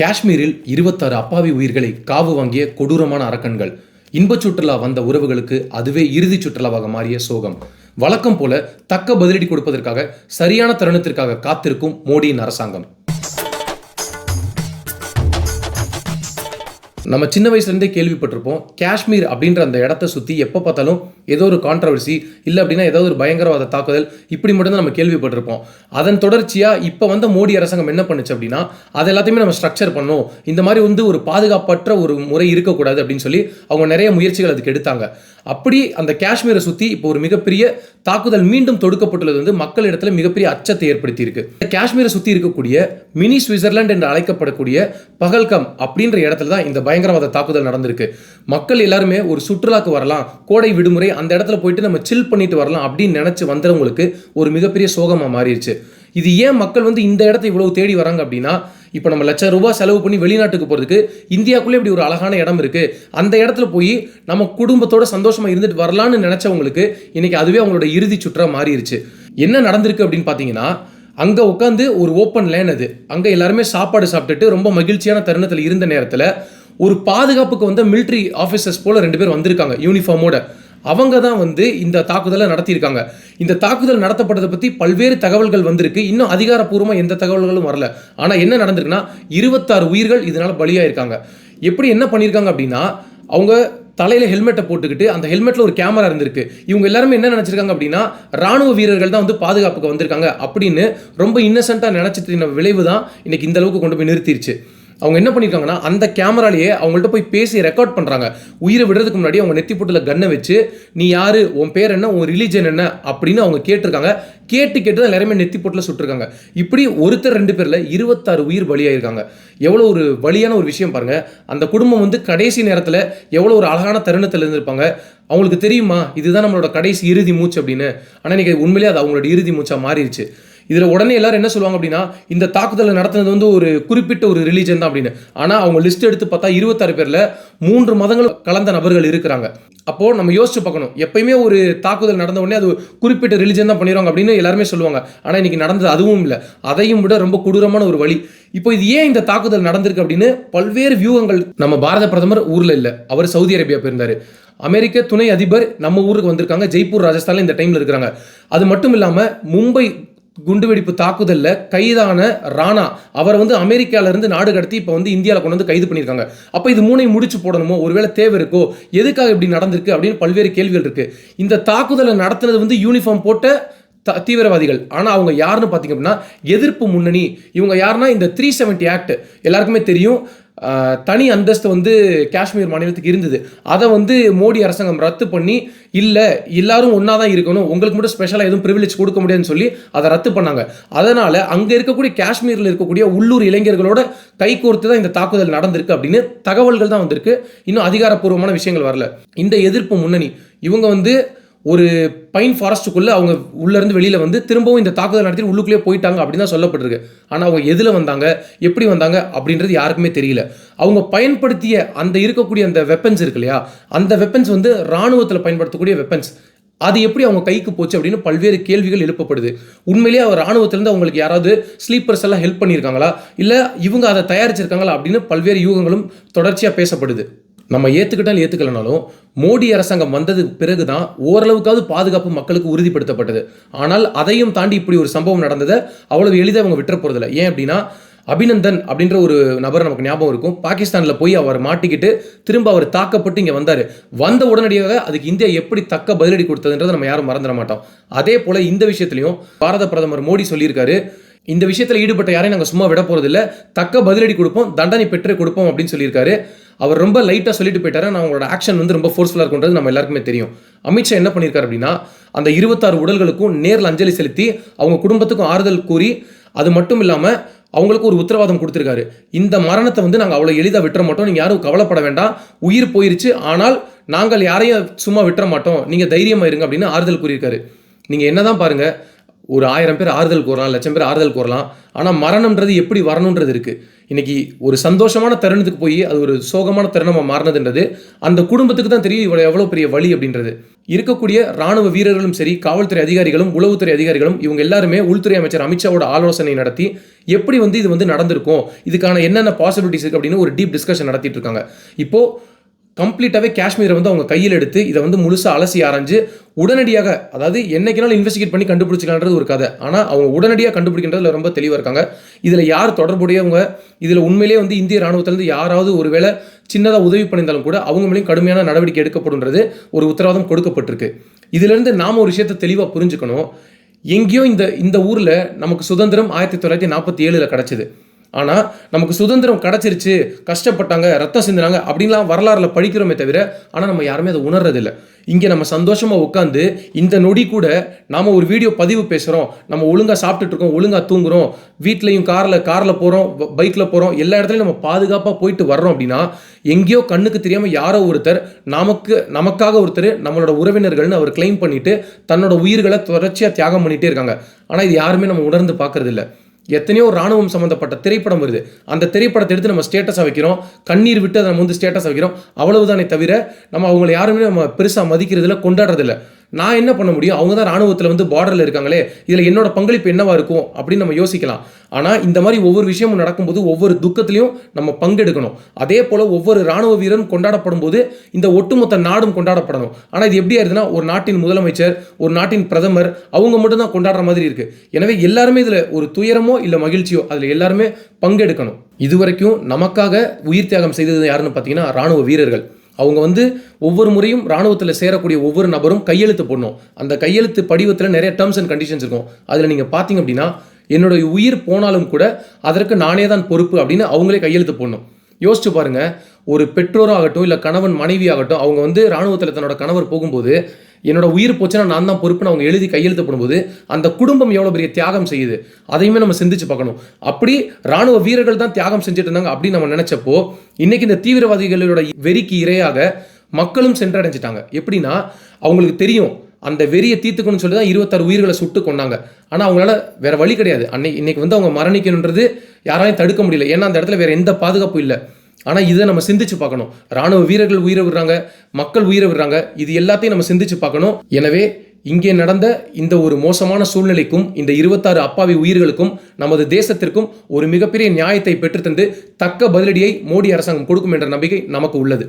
காஷ்மீரில் இருபத்தாறு அப்பாவி உயிர்களை காவு வாங்கிய கொடூரமான அரக்கன்கள். இன்பச் சுற்றுலா வந்த உறவுகளுக்கு அதுவே இறுதிச் சுற்றுலாவாக மாறிய சோகம். வழக்கம் போல தக்க பதிலடி கொடுப்பதற்காக சரியான தருணத்திற்காக காத்திருக்கும் மோடியின் அரசாங்கம். நம்ம சின்ன வயசுலேருந்தே கேள்விப்பட்டிருப்போம் காஷ்மீர் அப்படின்ற அந்த இடத்த சுற்றி எப்போ பார்த்தாலும் ஏதோ ஒரு கான்ட்ரவர்சி இல்லை அப்படின்னா ஏதோ ஒரு பயங்கரவாத தாக்குதல் இப்படி மட்டும்தான் நம்ம கேள்விப்பட்டிருப்போம். அதன் தொடர்ச்சியாக இப்போ வந்த மோடி அரசாங்கம் என்ன பண்ணுச்சு அப்படின்னா அது எல்லாத்தையுமே நம்ம ஸ்ட்ரக்சர் பண்ணோம் இந்த மாதிரி வந்து ஒரு பாதுகாப்பற்ற ஒரு முறை இருக்கக்கூடாது அப்படின்னு சொல்லி அவங்க நிறைய முயற்சிகள் அதுக்கு எடுத்தாங்க. அப்படி அந்த காஷ்மீரை சுற்றி இப்போ ஒரு மிகப்பெரிய தாக்குதல் மீண்டும் தொடுக்கப்பட்டுள்ளது வந்து மக்கள் இடத்துல மிகப்பெரிய அச்சத்தை ஏற்படுத்தியிருக்கு. காஷ்மீரை சுற்றி இருக்கக்கூடிய மினி சுவிட்சர்லாந்து என்று அழைக்கப்படக்கூடிய பகல்கம் அப்படின்ற இடத்துல தான் இந்த பயங்கரவாத தாக்குதல் நடந்திருக்கு. மக்கள் எல்லாருமே ஒரு சுற்றுலாக்கு வரலாம் கோடை விடுமுறை அந்த இடத்துல போயிட்டு நம்ம சில் பண்ணிட்டு வரலாம் அப்படின்னு நினச்சி வந்தவங்களுக்கு ஒரு மிகப்பெரிய சோகமாக மாறிடுச்சு. இது ஏன் மக்கள் வந்து இந்த இடத்த இவ்வளவு தேடி வராங்க அப்படின்னா இப்போ நம்ம லட்சம் ரூபாய் செலவு பண்ணி வெளிநாட்டுக்கு போகிறதுக்கு இந்தியாக்குள்ளே இப்படி ஒரு அழகான இடம் இருக்குது அந்த இடத்துல போய் நம்ம குடும்பத்தோட சந்தோஷமாக இருந்துட்டு வரலான்னு நினச்சவங்களுக்கு இன்றைக்கி அதுவே அவங்களோட இறுதி சுற்றா மாறிடுச்சு. என்ன நடந்திருக்கு அப்படின்னு பார்த்தீங்கன்னா அங்கே உட்காந்து ஒரு ஓப்பன் லேன் அது. அங்கே எல்லாருமே சாப்பாடு சாப்பிட்டுட்டு ரொம்ப மகிழ்ச்சியான தருணத்தில் இருந்த நேரத்தில் ஒரு பாதுகாப்புக்கு வந்த மிலிட்ரி ஆஃபீஸர்ஸ் போல் ரெண்டு பேர் வந்திருக்காங்க யூனிஃபார்மோட அவங்க தான் வந்து இந்த தாக்குதலை நடத்தியிருக்காங்க. இந்த தாக்குதல் நடத்தப்பட்டதை பற்றி பல்வேறு தகவல்கள் வந்திருக்கு. இன்னும் அதிகாரப்பூர்வமாக எந்த தகவல்களும் வரல. ஆனால் என்ன நடந்திருக்குன்னா இருபத்தாறு உயிர்கள் இதனால் பலியாயிருக்காங்க. எப்படி என்ன பண்ணியிருக்காங்க அப்படின்னா அவங்க தலையில் ஹெல்மெட்டை போட்டுக்கிட்டு அந்த ஹெல்மெட்டில் ஒரு கேமரா இருந்திருக்கு. இவங்க எல்லாருமே என்ன நினச்சிருக்காங்க அப்படின்னா ராணுவ வீரர்கள் தான் வந்து பாதுகாப்புக்கு வந்திருக்காங்க அப்படின்னு ரொம்ப இன்னசென்ட்டாக நினச்சிட்டு விளைவு தான் இன்னைக்கு இந்த அளவுக்கு கொண்டு போய் நிறுத்திடுச்சு அவங்க என்ன பண்ணியிருக்காங்கன்னா அந்த கேமராலேயே அவங்கள்ட்ட போய் பேசி ரெக்கார்ட் பண்ணுறாங்க உயிரை விடுறதுக்கு முன்னாடி அவங்க நெத்தி போட்டில் கன்னை வச்சு நீ யார்? உன் பேர் என்ன? உன் ரிலீஜன் என்ன? அப்படின்னு அவங்க கேட்டிருக்காங்க. கேட்டு கேட்டு தான் எல்லாருமே நெத்தி போட்டில் சுட்டிருக்காங்க. இப்படி ஒருத்தர் ரெண்டு பேரில் இருபத்தாறு உயிர் பலியாயிருக்காங்க. எவ்வளோ ஒரு வலியான ஒரு விஷயம் பாருங்கள் அந்த குடும்பம் வந்து கடைசி நேரத்தில் எவ்வளோ ஒரு அழகான தருணத்தில் இருந்திருப்பாங்க. அவங்களுக்கு தெரியுமா? இதுதான் நம்மளோட கடைசி இறுதி மூச்சு அப்படின்னு. ஆனால் இன்னைக்கு உண்மையிலேயே அது அவங்களோட இறுதி மூச்சாக மாறிடுச்சு. இதில் உடனே எல்லாரும் என்ன சொல்லுவாங்க அப்படின்னா இந்த தாக்குதலை நடத்துனது வந்து ஒரு குறிப்பிட்ட ஒரு ரிலீஜன் தான் அப்படின்னு. ஆனால் அவங்க லிஸ்ட் எடுத்து பார்த்தா இருபத்தாறு பேரில் மூன்று மதங்கள் கலந்த நபர்கள் இருக்கிறாங்க. அப்போது நம்ம யோசிச்சு பார்க்கணும். எப்பயுமே ஒரு தாக்குதல் நடந்த உடனே அது குறிப்பிட்ட ரிலிஜன் தான் பண்ணிடுவாங்க அப்படின்னு எல்லாருமே சொல்லுவாங்க. ஆனால் இன்றைக்கி நடந்தது அதுவும் இல்லை. அதையும் விட ரொம்ப கொடூரமான ஒரு வழி. இப்போ இது ஏன் இந்த தாக்குதல் நடந்திருக்கு அப்படின்னு பல்வேறு வியூகங்கள் நம்ம பாரத பிரதமர் ஊரில் இல்லை. அவர் சவுதி அரேபியா போயிருந்தார். அமெரிக்க துணை அதிபர் நம்ம ஊருக்கு வந்திருக்காங்க. ஜெய்ப்பூர் ராஜஸ்தானில் இந்த டைமில் இருக்கிறாங்க. அது மட்டும் இல்லாமல் மும்பை குண்டுவெடிப்பு தாக்குதல்ல கைதான ராணா. அவர் வந்து அமெரிக்கால இருந்து நாடு கடத்தி இப்போ வந்து இந்தியாவில் கொண்டு வந்து கைது பண்ணியிருக்காங்க. அப்போ இது மூணையும் முடிச்சு போடணுமோ? ஒருவேளை தேவை இருக்கோ? எதுக்காக இப்படி நடந்திருக்கு அப்படின்னு பல்வேறு கேள்விகள் இருக்கு. இந்த தாக்குதலை நடத்துனது வந்து யூனிஃபார்ம் போட்ட த- தீவிரவாதிகள். ஆனால் அவங்க யாருன்னு பார்த்தீங்க அப்படின்னா எதிர்ப்பு முன்னணி. இவங்க யாருன்னா இந்த த்ரீ செவன்ட்டி ஆக்ட் எல்லாருக்குமே தெரியும். தனி அந்தஸ்து வந்து காஷ்மீர் மாநிலத்துக்கு இருந்தது. அதை வந்து மோடி அரசாங்கம் ரத்து பண்ணி இல்லை எல்லாரும் ஒன்றா தான் இருக்கணும். உங்களுக்கு மட்டும் ஸ்பெஷலாக எதுவும் ப்ரிவிலேஜ் கொடுக்க முடியாதுன்னு சொல்லி அதை ரத்து பண்ணாங்க. அதனால் அங்கே இருக்கக்கூடிய காஷ்மீரில் இருக்கக்கூடிய உள்ளூர் இளைஞர்களோட கைகோர்த்து தான் இந்த தாக்குதல் நடந்திருக்கு அப்படின்னு தகவல்கள் தான் வந்திருக்கு. இன்னும் அதிகாரப்பூர்வமான விஷயங்கள் வரல. இந்த எதிர்ப்பு முன்னணி. இவங்க வந்து ஒரு பைன் ஃபாரஸ்ட்டுக்குள்ளே அவங்க உள்ளேருந்து வெளியில் வந்து திரும்பவும் இந்த தாக்குதல் நடத்தி உள்ளுக்குள்ளே போயிட்டாங்க அப்படின்னு தான் சொல்லப்பட்டிருக்கு. ஆனால் அவங்க எதில் வந்தாங்க எப்படி வந்தாங்க அப்படின்றது யாருக்குமே தெரியல. அவங்க பயன்படுத்திய அந்த இருக்கக்கூடிய அந்த வெப்பன்ஸ் இருக்கு இல்லையா அந்த வெப்பன்ஸ் வந்து இராணுவத்தில் பயன்படுத்தக்கூடிய வெப்பன்ஸ் அது எப்படி அவங்க கைக்கு போச்சு அப்படின்னு பல்வேறு கேள்விகள் எழுப்பப்படுது. உண்மையிலேயே அவர் இராணுவத்திலேருந்து அவங்களுக்கு யாராவது ஸ்லீப்பர்ஸ் எல்லாம் ஹெல்ப் பண்ணியிருக்காங்களா? இல்லை இவங்க அதை தயாரிச்சிருக்காங்களா அப்படின்னு பல்வேறு யூகங்களும் தொடர்ச்சியாக பேசப்படுது. நம்ம ஏற்றுக்கிட்டாலும் ஏற்றுக்கலனாலும் மோடி அரசாங்கம் வந்தது பிறகு தான் ஓரளவுக்காவது பாதுகாப்பு மக்களுக்கு உறுதிப்படுத்தப்பட்டது. ஆனால் அதையும் தாண்டி இப்படி ஒரு சம்பவம் நடந்ததை அவ்வளவு எளிதாக அவங்க விட்டுற போகிறதில்ல ஏன் அப்படின்னா அபிநந்தன் அப்படின்ற ஒரு நபர் நமக்கு ஞாபகம் இருக்கும். பாகிஸ்தானில் போய் அவர் மாட்டிக்கிட்டு திரும்ப அவர் தாக்கப்பட்டு இங்கே வந்தார். வந்த உடனடியாக அதுக்கு இந்தியா எப்படி தக்க பதிலடி கொடுத்ததுன்றதை நம்ம யாரும் மறந்துட மாட்டோம். அதே போல் இந்த விஷயத்துலையும் பாரத பிரதமர் மோடி சொல்லியிருக்காரு இந்த விஷயத்தில் ஈடுபட்ட யாரையும் நாங்கள் சும்மா விட போகிறதில்ல தக்க பதிலடி கொடுப்போம் தண்டனை பெற்று கொடுப்போம் அப்படின்னு சொல்லியிருக்காரு. அவர் ரொம்ப லைட்டாக சொல்லிட்டு போயிட்டாரு. நான் அவங்களோட ஆக்ஷன் வந்து ரொம்ப ஃபோர்ஸ்ஃபுல்லாக இருக்குன்றது நம்ம எல்லாருக்குமே தெரியும். அமித்ஷா என்ன பண்ணியிருக்காரு அப்படின்னா அந்த இருபத்தாறு உடல்களுக்கும் நேரில் அஞ்சலி செலுத்தி அவங்க குடும்பத்துக்கும் ஆறுதல் கூறி அது மட்டும் இல்லாமல் அவங்களுக்கு ஒரு உத்தரவாதம் கொடுத்துருக்காரு. இந்த மரணத்தை வந்து நாங்கள் அவ்வளோ எளிதாக விட்டுற மாட்டோம். நீங்கள் யாரும் கவலைப்பட வேண்டாம். உயிர் போயிருச்சு. ஆனால் நாங்கள் யாரையும் சும்மா விட்டுற மாட்டோம். நீங்கள் தைரியமாக இருங்க அப்படின்னு ஆறுதல் கூறியிருக்காரு. நீங்கள் என்னதான் பாருங்கள் ஒரு ஆயிரம் பேர் ஆறுதல் கூறலாம் லட்சம் பேர் ஆறுதல் கூறலாம். ஆனால் மரணம்ன்றது எப்படி வரணுன்றது இருக்குது இன்னைக்கு ஒரு சந்தோஷமான தருணத்துக்கு போய் அது ஒரு சோகமான தருணமாக மாறினதுன்றது அந்த குடும்பத்துக்கு தான் தெரியும் இவ்வளோ எவ்வளோ பெரிய வழி அப்படின்றது. இருக்கக்கூடிய ராணுவ வீரர்களும் சரி காவல்துறை அதிகாரிகளும் உளவுத்துறை அதிகாரிகளும் இவங்க எல்லாருமே உள்துறை அமைச்சர் அமித்ஷாவோட ஆலோசனை நடத்தி எப்படி வந்து இது வந்து நடந்திருக்கும் இதுக்கான என்னென்ன பாசிபிலிட்டிஸ் இருக்குது அப்படின்னு ஒரு டீப் டிஸ்கஷன் நடத்திட்டு இருக்காங்க. இப்போது கம்ப்ளீட்டாகவே காஷ்மீரை வந்து அவங்க கையில் எடுத்து இதை வந்து முழுசாக அலசி ஆராய்ஞ்சு உடனடியாக அதாவது என்னைக்குனாலும் இன்வெஸ்டிகேட் பண்ணி கண்டுபிடிச்சிக்கலான்றது ஒரு கதை. ஆனால் அவங்க உடனடியாக கண்டுபிடிக்கின்றதுல ரொம்ப தெளிவாக இருக்காங்க. இதில் யார் தொடர்புடையவங்க இதில் உண்மையிலேயே வந்து இந்திய ராணுவத்திலேருந்து யாராவது ஒருவேளை சின்னதாக உதவி பண்ணியிருந்தாலும் கூட அவங்க மேலேயும் கடுமையான நடவடிக்கை எடுக்கப்படுன்றது ஒரு உத்தரவாதம் கொடுக்கப்பட்டிருக்கு. இதிலிருந்து நாம் ஒரு விஷயத்தை தெளிவாக புரிஞ்சுக்கணும். எங்கேயோ இந்த இந்த ஊரில் நமக்கு சுதந்திரம் ஆயிரத்தி தொள்ளாயிரத்தி நாற்பத்தி ஏழில் கிடச்சிது. ஆனால் நமக்கு சுதந்திரம் கிடச்சிருச்சு கஷ்டப்பட்டாங்க ரத்தம் சிந்தினாங்க அப்படின்லாம் வரலாறுல படிக்கிறோமே தவிர ஆனால் நம்ம யாருமே அதை உணர்றதில்ல. இங்கே நம்ம சந்தோஷமாக உட்காந்து இந்த நொடி கூட நாம் ஒரு வீடியோ பதிவு பேசுகிறோம் நம்ம ஒழுங்காக சாப்பிட்டுட்ருக்கோம் ஒழுங்காக தூங்குகிறோம் வீட்லேயும் காரில் காரில் போகிறோம் பைக்கில் போகிறோம் எல்லா இடத்துலையும் நம்ம பாதுகாப்பாக போயிட்டு வர்றோம் அப்படின்னா எங்கேயோ கண்ணுக்கு தெரியாமல் யாரோ ஒருத்தர் நமக்கு நமக்காக ஒருத்தர் நம்மளோட உறவினர்கள்னு அவர் கிளைம் பண்ணிவிட்டு தன்னோட உயிர்களை தொடர்ச்சியாக தியாகம் பண்ணிகிட்டே இருக்காங்க. ஆனால் இது யாருமே நம்ம உணர்ந்து பார்க்குறதில்ல எத்தனையோ ராணுவம் சம்மந்தப்பட்ட திரைப்படம் வருது. அந்த திரைப்படத்தை எடுத்து நம்ம ஸ்டேட்டஸாக வைக்கிறோம். கண்ணீர் விட்டு அதை நம்ம வந்து ஸ்டேட்டஸாக வைக்கிறோம். அவ்வளவுதானே தவிர நம்ம அவங்களை யாருமே நம்ம பெருசாக மதிக்கிறதில்ல கொண்டாடுறதில்ல. நான் என்ன பண்ண முடியும்? அவங்க தான் ராணுவத்தில் வந்து பார்டரில் இருக்காங்களே இதில் என்னோட பங்களிப்பு என்னவா இருக்கும்? அப்படின்னு நம்ம யோசிக்கலாம். ஆனால் இந்த மாதிரி ஒவ்வொரு விஷயமும் நடக்கும்போது ஒவ்வொரு துக்கத்திலையும் நம்ம பங்கெடுக்கணும். அதே போல் ஒவ்வொரு ராணுவ வீரரும் கொண்டாடப்படும் போது இந்த ஒட்டுமொத்த நாடும் கொண்டாடப்படணும். ஆனால் இது எப்படி ஆயிருதுன்னா ஒரு நாட்டின் முதலமைச்சர் ஒரு நாட்டின் பிரதமர் அவங்க மட்டும் தான் கொண்டாடுற மாதிரி இருக்குது எனவே எல்லாருமே இதில் ஒரு துயரமோ இல்லை மகிழ்ச்சியோ அதில் எல்லாருமே பங்கெடுக்கணும். இதுவரைக்கும் நமக்காக உயிர் தியாகம் செய்தது யாருன்னு பார்த்தீங்கன்னா ராணுவ வீரர்கள். அவங்க வந்து ஒவ்வொரு முறையும் ராணுவத்தில் சேரக்கூடிய ஒவ்வொரு நபரும் கையெழுத்து போடணும். அந்த கையெழுத்து படிவத்தில் நிறைய டேர்ம்ஸ் அண்ட் கண்டிஷன்ஸ் இருக்கும். அதில் நீங்கள் பார்த்தீங்க அப்படின்னா என்னுடைய உயிர் போனாலும் கூட அதற்கு நானே தான் பொறுப்பு அப்படின்னு அவங்களே கையெழுத்து போடணும். யோசிச்சு பாருங்கள் ஒரு பெற்றோராகட்டும் இல்லை கணவன் மனைவி ஆகட்டும் அவங்க வந்து ராணுவத்தில் தன்னோட கணவர் போகும்போது என்னோட உயிர் போச்சுன்னா நான் தான் பொறுப்புன்னு அவங்க எழுதி கையெழுத்து போடும்போது அந்த குடும்பம் எவ்வளோ பெரிய தியாகம் செய்யுது? அதையுமே நம்ம சிந்திச்சு பார்க்கணும். அப்படி ராணுவ வீரர்கள் தான் தியாகம் செஞ்சுட்டு இருந்தாங்க அப்படின்னு நம்ம நினைச்சப்போ இன்னைக்கு இந்த தீவிரவாதிகளோட வெறிக்கு இரையாக மக்களும் சென்றடைஞ்சிட்டாங்க. எப்படின்னா அவங்களுக்கு தெரியும் அந்த வெறியை தீர்த்துக்கணும்னு சொல்லி தான் இருபத்தாறு உயிர்களை சுட்டு கொண்டாங்க ஆனால் அவங்களால வேற வழி கிடையாது. அன்னைக்கு இன்னைக்கு வந்து அவங்க மரணிக்கணுன்றது யாராலையும் தடுக்க முடியல. ஏன்னா அந்த இடத்துல வேற எந்த பாதுகாப்பும் இல்லை. ஆனால் இதை நம்ம சிந்திச்சு பார்க்கணும். ராணுவ வீரர்கள் உயிரை விடுறாங்க மக்கள் உயிரை விடுறாங்க இது எல்லாத்தையும் நம்ம சிந்திச்சு பார்க்கணும். எனவே இங்கே நடந்த இந்த ஒரு மோசமான சூழ்நிலைக்கும் இந்த இருபத்தாறு அப்பாவி உயிர்களுக்கும் நமது தேசத்திற்கும் ஒரு மிகப்பெரிய நியாயத்தை பெற்றுத்தந்து தக்க பதிலடியை மோடி அரசாங்கம் கொடுக்கும் என்ற நம்பிக்கை நமக்கு உள்ளது.